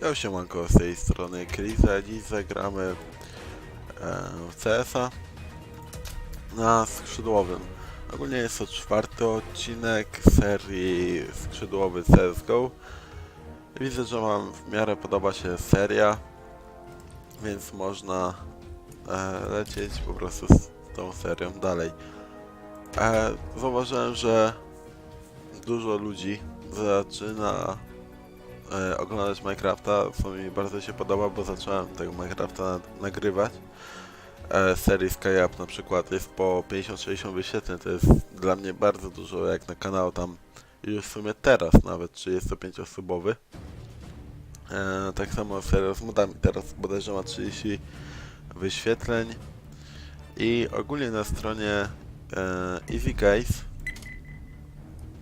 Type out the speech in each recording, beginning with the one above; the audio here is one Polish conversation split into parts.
Ja siemanko z tej strony Kriza, dziś zagramy e, w CS-a na skrzydłowym. Ogólnie jest to czwarty odcinek serii skrzydłowy CSGO. Widzę, że wam w miarę podoba się seria, więc można e, lecieć po prostu z tą serią dalej. E, zauważyłem, że dużo ludzi zaczyna e, oglądać Minecrafta, co mi bardzo się podoba, bo zacząłem tego Minecrafta na, nagrywać. E, serii SkyUp na przykład jest po 50-60 wyświetleń, to jest dla mnie bardzo dużo jak na kanał tam już w sumie teraz nawet 35-osobowy. E, tak samo seria z modami teraz bodajże ma 30 wyświetleń. I ogólnie na stronie e, Easy Guys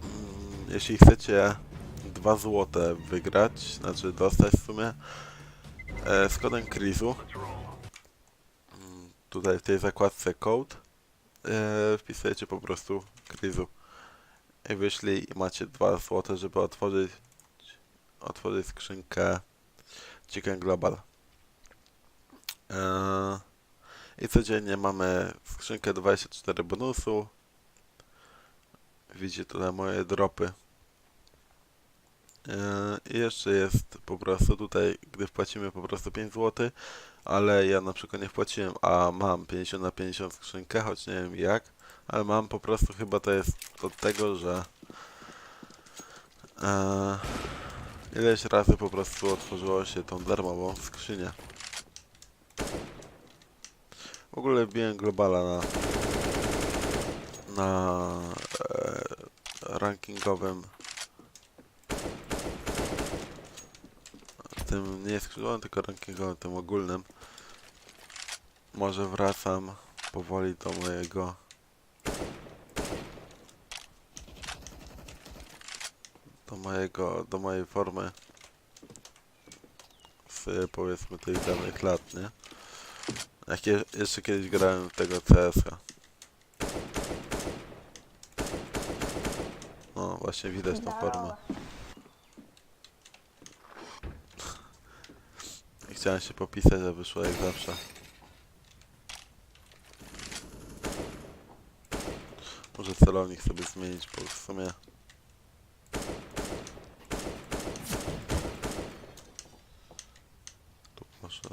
mm, jeśli chcecie 2 złote wygrać, znaczy dostać w sumie e, z kodem Krizu. Mm, Tutaj w tej zakładce code e, wpisujecie po prostu Krizu i wyślij i macie 2 złote, żeby otworzyć otworzyć skrzynkę Chicken Global. E, I codziennie mamy skrzynkę 24 bonusu. Widzicie tutaj moje dropy. Yy, I jeszcze jest po prostu tutaj, gdy wpłacimy po prostu 5 zł, ale ja na przykład nie wpłaciłem, a mam 50 na 50 skrzynkę, choć nie wiem jak, ale mam po prostu chyba to jest od tego, że yy, ileś razy po prostu otworzyło się tą darmową skrzynię. W ogóle wbiłem globala na na e, rankingowym tym nie skrzydłowym, tylko rankingowym, tym ogólnym. Może wracam powoli do mojego do mojego, do mojej formy z powiedzmy tych danych lat, nie? Jak je, jeszcze kiedyś grałem w tego CS-a. No właśnie widać tą formę. Chciałem się popisać, a wyszło jak zawsze. Może celownik sobie zmienić, bo w sumie... Tu proszę.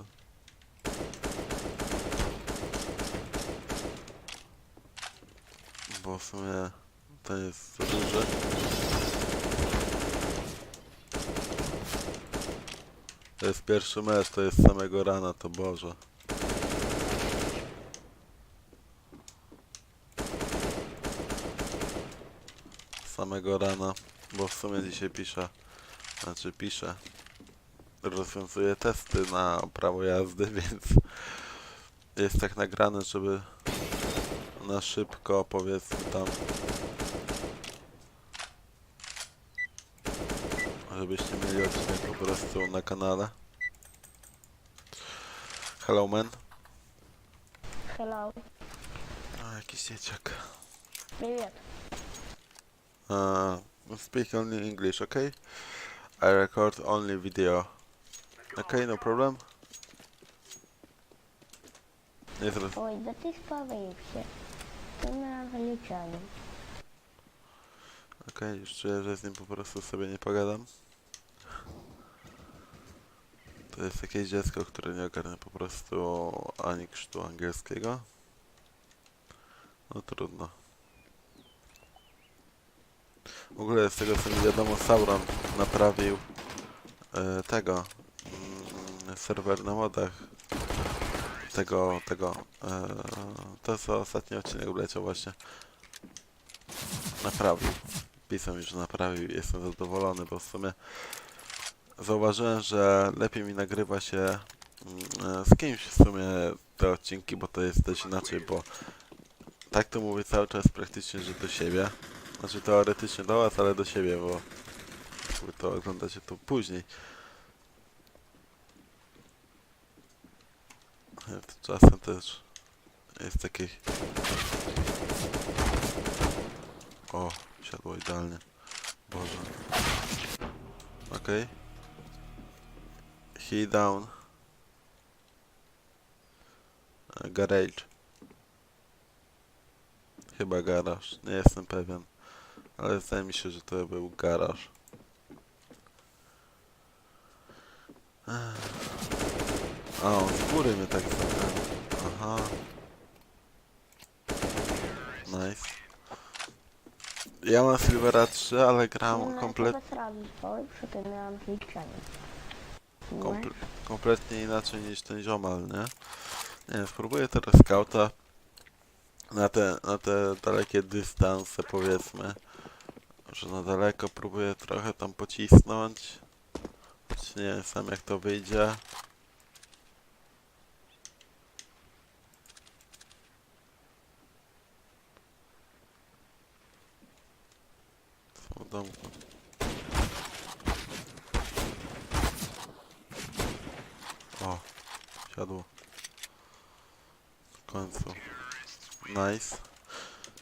Bo w sumie ten jest za. To jest pierwszy mecz, to jest samego rana, to Boże. Samego rana, bo w sumie dzisiaj piszę, znaczy piszę, rozwiązuję testy na prawo jazdy, więc jest tak nagrane, żeby na szybko powiedzmy tam żebyście mieli odcinek po prostu na kanale. Hello man. Hello. A, jakiś dzieciak. Привет. Uh, speak only English, okay? I record only video. Okay, no problem? Nie zroz... Ой, да ты спалился. Ты на англичанин. Okej, już czuję, że z nim po prostu sobie nie pogadam. To jest jakieś dziecko, które nie ogarnia po prostu ani krztu angielskiego. No trudno. W ogóle z tego co mi wiadomo, Sauron naprawił e, tego mm, serwer na modach tego, tego e, to co ostatni odcinek wleciał właśnie naprawił pisał mi, że naprawił jestem zadowolony, bo w sumie zauważyłem, że lepiej mi nagrywa się mm, e, z kimś w sumie te odcinki, bo to jest też inaczej, bo tak to mówię cały czas praktycznie, że do siebie. Znaczy teoretycznie do was, ale do siebie, bo to oglądacie to później. Czasem też jest taki... O, siadło idealnie. Boże. Okej. He down. Garage. Chyba garaż, nie jestem pewien. Ale zdaje mi się, że to był garaż. A, on z góry mnie tak zabrał. Aha. Nice. Ja mam Silvera 3, ale gram kompletnie Komple kompletnie inaczej niż ten ziomal, nie? Nie wiem, spróbuję teraz skauta na te, na te dalekie dystanse powiedzmy, że na daleko próbuję trochę tam pocisnąć, choć nie wiem sam jak to wyjdzie. Są w domku. Siadło. W końcu. Nice.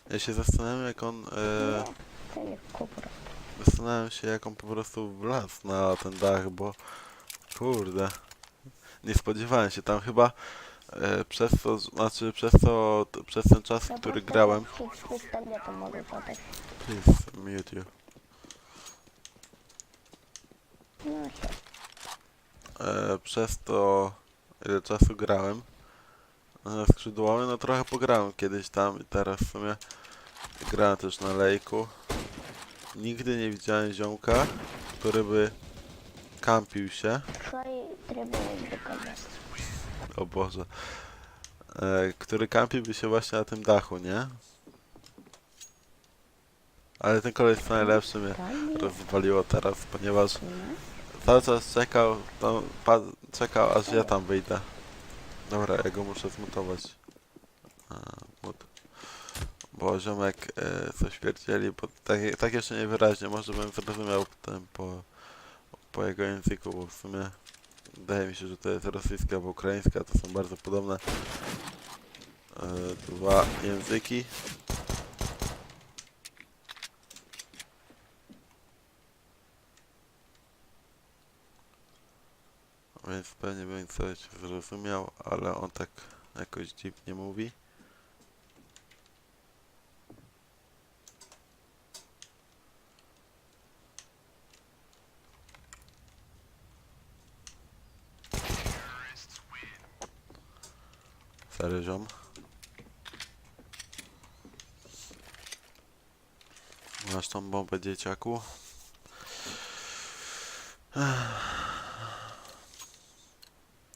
Ja się zastanawiam jak on... E, zastanawiam się jak on po prostu wlazł na ten dach, bo... Kurde. Nie spodziewałem się tam chyba... E, przez to, znaczy przez to, przez ten czas, Ja który grałem... podać. Please, mute you. No e, przez to ile czasu grałem na skrzydłowy, no trochę pograłem kiedyś tam i teraz w sumie grałem też na lejku. Nigdy nie widziałem ziomka, który by kampił się, o Boże, e, który kampiłby się właśnie na tym dachu, nie? Ale ten koleś co najlepszy mnie rozwaliło teraz, ponieważ Nie? Cały czas czekał, no, pa, czekał aż ja tam wyjdę. Dobra, ja go muszę zmutować. A, mut. Bo ziomek e, coś pierdzieli, bo tak, tak jeszcze niewyraźnie, może bym zrozumiał potem po, po jego języku, bo w sumie wydaje mi się, że to jest rosyjska albo ukraińska, to są bardzo podobne e, dwa języki. Więc pewnie bym coś zrozumiał, ale on tak jakoś dziwnie mówi. Serio ziom? Masz tą bombę dzieciaku? Nie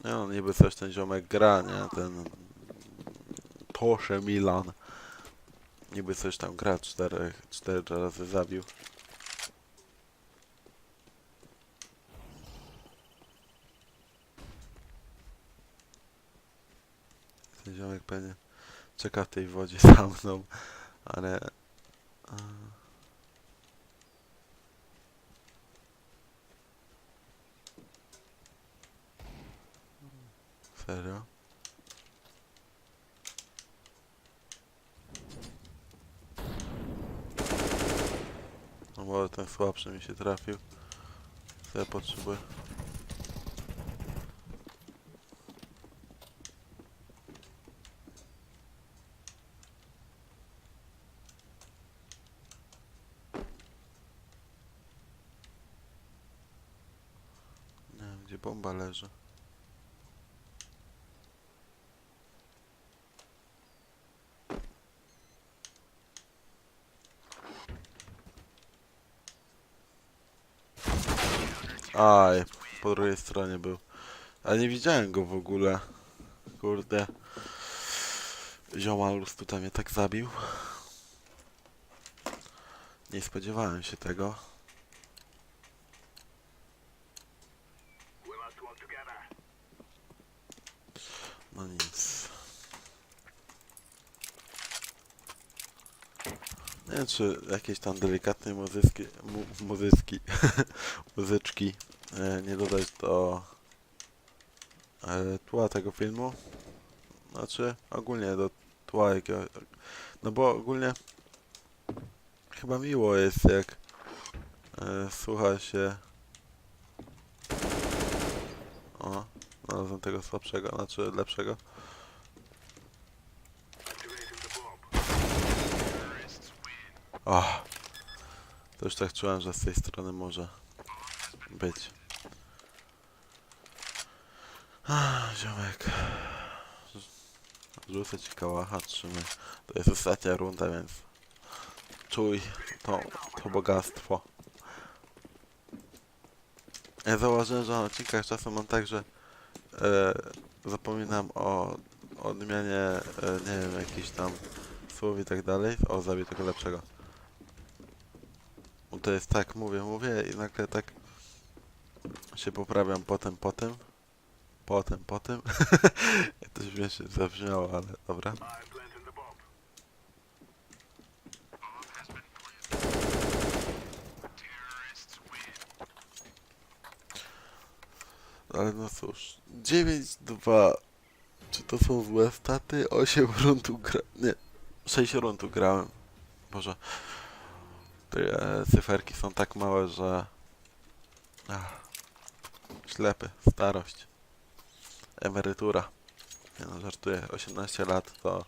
no, niby coś ten ziomek gra, nie? Ten Porsche Milan. Niby coś tam gra, cztery, cztery razy zabił. Ten ziomek pewnie czeka w tej wodzie za mną, ale... Serio? No może ten słabszy mi się trafił. Co ja potrzebuję? Nie bomba leży. Aj, po drugiej stronie był. Ale nie widziałem go w ogóle. Kurde. Ziomalus tutaj mnie tak zabił. Nie spodziewałem się tego. No nic. Nie wiem, czy jakieś tam delikatne muzyki, mu, muzyczki e, nie dodać do e, tła tego filmu. Znaczy, ogólnie do tła jakiego... No bo ogólnie chyba miło jest, jak e, słucha się... O, Znalazłem tego słabszego, znaczy lepszego. O, to już tak czułem, że z tej strony może być. Ah, Ziomek. Rzucę ci kałacha, trzymaj. To jest ostatnia runda, więc czuj to, to bogactwo. Ja zauważyłem, że na odcinkach czasem mam tak, że e, zapominam o odmianie, e, nie wiem, jakichś tam słów i tak dalej. O, zabiję tego lepszego. Bo to jest tak, mówię, mówię i nagle tak się poprawiam potem, potem. Potem, potem. to śmiesznie zabrzmiało, ale dobra. Ale no cóż, 9-2. Czy to są złe staty? 8 rund gra... Nie, 6 rund grałem. Boże. Te e, cyferki są tak małe, że... Ach. Ślepy, starość. Emerytura. Nie no, żartuję. 18 lat to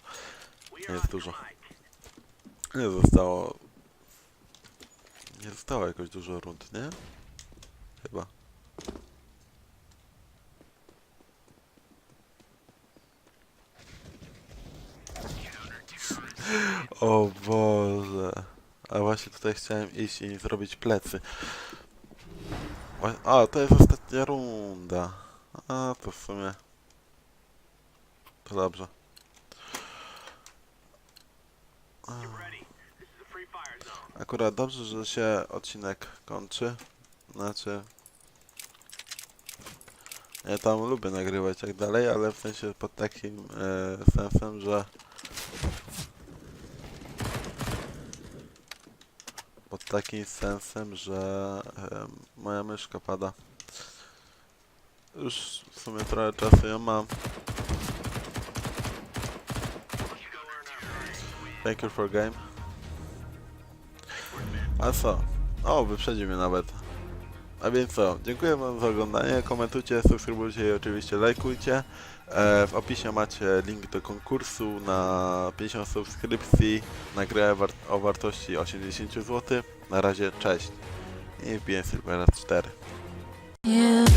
nie jest dużo. Nie zostało... Nie zostało jakoś dużo rund, nie? Chyba. O Boże. A właśnie tutaj chciałem iść i zrobić plecy. A, to jest ostatnia runda. A, to w sumie... To dobrze. Akurat dobrze, że się odcinek kończy. Znaczy... Ja tam lubię nagrywać tak dalej, ale w sensie pod takim e, sensem, że takim sensem, że em, moja myszka pada. Już w sumie trochę czasu ją mam. Thank you for game. A co? O, wyprzedził mnie nawet. A więc co? Dziękuję wam za oglądanie. Komentujcie, subskrybujcie i oczywiście lajkujcie. E, w opisie macie link do konkursu na 50 subskrypcji na grę o wartości 80 zł. Na razie cześć i wbiję Silvera 4. Yeah.